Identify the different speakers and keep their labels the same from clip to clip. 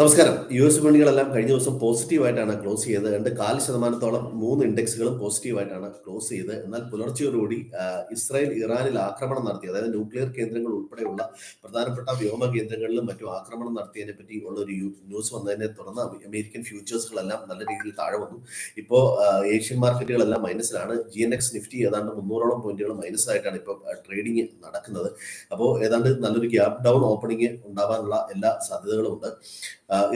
Speaker 1: നമസ്കാരം. U S വിപണികളെല്ലാം കഴിഞ്ഞ ദിവസം പോസിറ്റീവായിട്ടാണ് ക്ലോസ് ചെയ്തത്. രണ്ട് കാൽ ശതമാനത്തോളം മൂന്ന് ഇൻഡെക്സുകളും പോസിറ്റീവായിട്ടാണ് ക്ലോസ് ചെയ്തത്. എന്നാൽ പുലർച്ചയോടുകൂടി ഇസ്രായേൽ ഇറാനിൽ ആക്രമണം നടത്തി അതായത് ന്യൂക്ലിയർ കേന്ദ്രങ്ങൾ ഉൾപ്പെടെയുള്ള പ്രധാനപ്പെട്ട വ്യോമ കേന്ദ്രങ്ങളിലും മറ്റും ആക്രമണം നടത്തിയതിനെ പറ്റി ഉള്ള ഒരു ന്യൂസ് വന്നതിനെ തുടർന്ന് അമേ- അമേരിക്കൻ ഫ്യൂച്ചേഴ്സുകളെല്ലാം നല്ല രീതിയിൽ താഴെ വന്നു. ഇപ്പോൾ ഏഷ്യൻ മാർക്കറ്റുകളെല്ലാം മൈനസിലാണ്. ജി എൻ എക്സ് നിഫ്റ്റി ഏതാണ്ട് മുന്നൂറോളം പോയിന്റുകൾ മൈനസ് ആയിട്ടാണ് ഇപ്പോൾ ട്രേഡിംഗ് നടക്കുന്നത്. അപ്പോൾ ഏതാണ്ട് നല്ലൊരു ഗ്യാപ് ഡൗൺ ഓപ്പണിംഗ് ഉണ്ടാവാനുള്ള എല്ലാ സാധ്യതകളും ഉണ്ട്.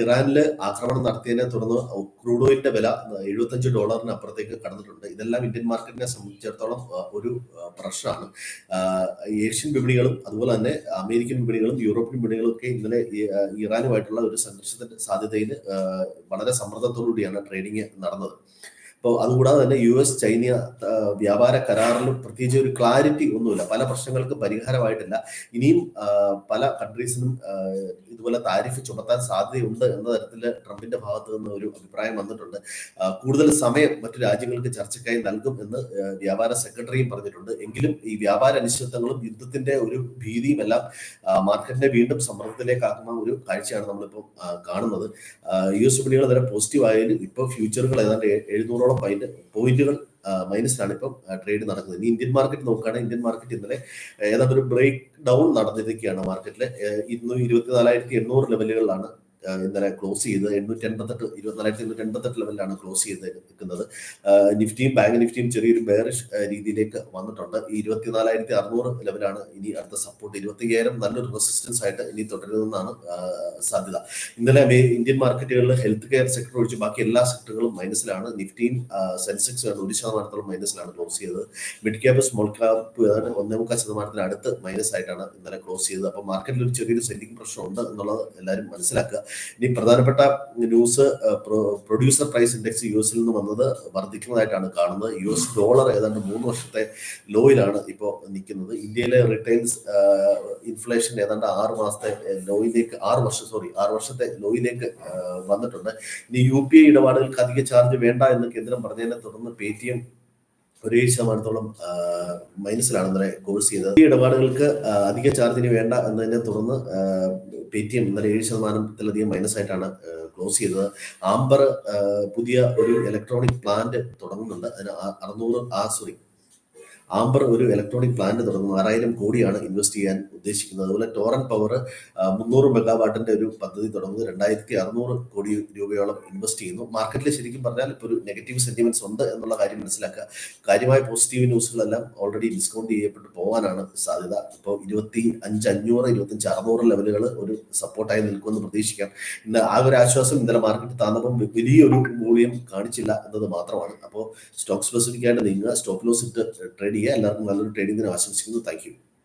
Speaker 1: ഇറാനിൽ ആക്രമണം നടത്തിയതിനെ തുടർന്ന് ക്രൂഡ് ഓയിലിന്റെ വില എഴുപത്തഞ്ച് ഡോളറിന് അപ്പുറത്തേക്ക് കടന്നിട്ടുണ്ട്. ഇതെല്ലാം ഇന്ത്യൻ മാർക്കറ്റിനെ സംബന്ധിച്ചിടത്തോളം ഒരു പ്രഷറാണ് ഏഷ്യൻ വിപണികളും അതുപോലെ തന്നെ അമേരിക്കൻ വിപണികളും യൂറോപ്യൻ വിപണികളും ഒക്കെ ഇന്നലെ ഇറാനുമായിട്ടുള്ള ഒരു സംഘർഷത്തിന്റെ സാധ്യതയിൽ വളരെ സമ്മർദ്ദത്തോടു കൂടിയാണ് ട്രേഡിംഗ് നടന്നത്. അപ്പോൾ അതുകൂടാതെ തന്നെ യു എസ് ചൈന വ്യാപാര കരാറിലും പ്രത്യേകിച്ച് ഒരു ക്ലാരിറ്റി ഒന്നുമില്ല. പല പ്രശ്നങ്ങൾക്ക് പരിഹാരമായിട്ടില്ല. ഇനിയും പല കൺട്രീസിനും ഇതുപോലെ താരിഫ് ചുമത്താൻ സാധ്യതയുണ്ട് എന്ന തരത്തിൽ ട്രംപിന്റെ ഭാഗത്ത് നിന്ന് ഒരു അഭിപ്രായം വന്നിട്ടുണ്ട്. കൂടുതൽ സമയം മറ്റു രാജ്യങ്ങൾക്ക് ചർച്ചയ്ക്കായി നൽകും എന്ന് വ്യാപാര സെക്രട്ടറിയും പറഞ്ഞിട്ടുണ്ട്. എങ്കിലും ഈ വ്യാപാര അനിശ്ചിതത്വങ്ങളും യുദ്ധത്തിന്റെ ഒരു ഭീതിയും എല്ലാം മാർക്കറ്റിനെ വീണ്ടും സമ്മർദ്ദത്തിലേക്കാക്കുന്ന ഒരു കാഴ്ചയാണ് നമ്മളിപ്പോൾ കാണുന്നത്. യു എസ് വിപണികൾ വരെ പോസിറ്റീവ് ആയാലും ഇപ്പോൾ ഫ്യൂച്ചറുകൾ ഏതാണ്ട് എ- എഴുന്നൂറോളം പോയിന്റ് പോയിന്റുകൾ മൈനസിലാണ് ഇപ്പം ട്രേഡ് നടക്കുന്നത്. ഇനി ഇന്ത്യൻ മാർക്കറ്റ് നോക്കുകയാണെങ്കിൽ ഇന്ത്യൻ മാർക്കറ്റ് ഇന്നലെ ഏതാണ്ട് ഒരു ബ്രേക്ക് ഡൗൺ നടന്നിരിക്കുകയാണ് മാർക്കറ്റിൽ ഇന്ന് ഇരുപത്തിനാലായിരത്തി എണ്ണൂറ് ലെവലുകളിലാണ് ഇന്നലെ ക്ലോസ് ചെയ്തത് എണ്ണൂറ്റി എൺപത്തെട്ട് ഇരുപത്തിനാലായിരത്തി എണ്ണൂറ്റി എൺപത്തെട്ട് ലെവലിലാണ് ക്ലോസ് ചെയ്ത് നിൽക്കുന്നത്. നിഫ്റ്റിയും ബാങ്ക് നിഫ്റ്റിയും ചെറിയൊരു ബെയറിഷ് രീതിയിലേക്ക് വന്നിട്ടുണ്ട്. ഈ ഇരുപത്തിനാലായിരത്തി അറുന്നൂറ് ലെവലാണ് ഇനി അടുത്ത സപ്പോർട്ട് ഇരുപത്തി അയ്യായിരം നല്ലൊരു റെസിസ്റ്റൻസ് ആയിട്ട് ഇനി തുടരുന്നതെന്നാണ് ആ, സാധ്യത. ഇന്നലെ ഇന്ത്യൻ മാർക്കറ്റുകളിൽ ഹെൽത്ത് കെയർ സെക്ടർ ഒഴിച്ച് ബാക്കി എല്ലാ സെക്ടറുകളും മൈനസിലാണ് നിഫ്റ്റിയും സെൻസെക്സ് ഒരു ശതമാനത്തോളം മൈനസിലാണ് ക്ലോസ് ചെയ്തത്. മിഡ് ക്യാപ് സ്മോൾ ക്യാപ് ഒന്നേ മുക്കാൽ ശതമാനത്തിന് അടുത്ത് മൈനസ് ആയിട്ടാണ് ഇന്നലെ ക്ലോസ് ചെയ്തത്. അപ്പോൾ മാർക്കറ്റിൽ ഒരു ചെറിയൊരു സെല്ലിംഗ് പ്രശ്നമുണ്ട് എന്നുള്ളത് എല്ലാവരും മനസ്സിലാക്കുക. ഇനി പ്രധാനപ്പെട്ട news producer price index U എസിൽ നിന്ന് വന്നത് വർദ്ധിക്കുന്നതായിട്ടാണ് കാണുന്നത്. യു എസ് ഡോളർ ഏതാണ്ട് മൂന്ന് വർഷത്തെ ലോയിലാണ് ഇപ്പോൾ നിൽക്കുന്നത്. ഇന്ത്യയിലെ റിട്ടൈൽസ് ഇൻഫ്ലേഷൻ ഏതാണ്ട് ആറ് മാസത്തെ ലോയിലേക്ക് ആറ് വർഷം സോറി ആറ് വർഷത്തെ ലോയിലേക്ക് വന്നിട്ടുണ്ട്. ഇനി യു പി ഐ ഇടപാടുകൾക്ക് അധിക ചാർജ് വേണ്ട എന്ന് കേന്ദ്രം പറഞ്ഞതിനെ തുടർന്ന് പേ ടി എം ഒരു ശതമാനത്തോളം മൈനസിലാണ് ഇന്നലെ കോഴ്സ് ചെയ്തത്. ഈ ഇടപാടുകൾക്ക് അധിക ചാർജിന് വേണ്ട എന്നതിനെ തുടർന്ന് പേ ടി എം ഇന്നലെ ഏഴ് ശതമാനത്തിലധികം മൈനസ് ആയിട്ടാണ് ക്ലോസ് ചെയ്തത്. ആംബർ പുതിയ ഒരു ഇലക്ട്രോണിക് പ്ലാന്റ് തുടങ്ങുന്നുണ്ട്. അതിന് അറുന്നൂറ് ആ സോറി ആംബർ ഒരു ഇലക്ട്രോണിക് പ്ലാന്റ് തുടങ്ങുന്നു. ആറായിരം കോടിയാണ് ഇൻവെസ്റ്റ് ചെയ്യാൻ ഉദ്ദേശിക്കുന്നത്. അതുപോലെ ടോറൻ പവർ മുന്നൂറ് മെഗാവാട്ടിന്റെ ഒരു പദ്ധതി തുടങ്ങുന്നു. രണ്ടായിരത്തി അറുന്നൂറ് കോടി രൂപയോളം ഇൻവെസ്റ്റ് ചെയ്യുന്നു. മാർക്കറ്റിൽ ശരിക്കും പറഞ്ഞാൽ ഇപ്പോൾ ഒരു നെഗറ്റീവ് സെന്റിമെന്റ്സ് ഉണ്ട് എന്നുള്ള കാര്യം മനസ്സിലാക്കുക. കാര്യമായ പോസിറ്റീവ് ന്യൂസുകളെല്ലാം ഓൾറെഡി ഡിസ്കൗണ്ട് ചെയ്യപ്പെട്ട് പോകാനാണ് സാധ്യത. ഇപ്പോൾ ഇരുപത്തി അഞ്ച് അഞ്ഞൂറ് ഇരുപത്തഞ്ച് അറുന്നൂറ് ലെവലുകൾ ഒരു സപ്പോർട്ടായി നിൽക്കുമെന്ന് പ്രതീക്ഷിക്കാം. ഇന്ന് ആ ഒരു ആശ്വാസം ഇന്നലെ മാർക്കറ്റ് താന്നപ്പം വലിയൊരു മൂല്യം കാണിച്ചില്ല എന്നത് മാത്രമാണ്. അപ്പോൾ സ്റ്റോക്ക് സ്പെസിഫിക് ആയിട്ട് നീങ്ങുക സ്റ്റോപ്പ് ലോസ് ഇട്ട് ട്രേഡ് ചെയ്യുക. എല്ലാവർക്കും നല്ലൊരു ട്രേഡിംഗ് ദിനം ആശംസിക്കുന്നു. താങ്ക്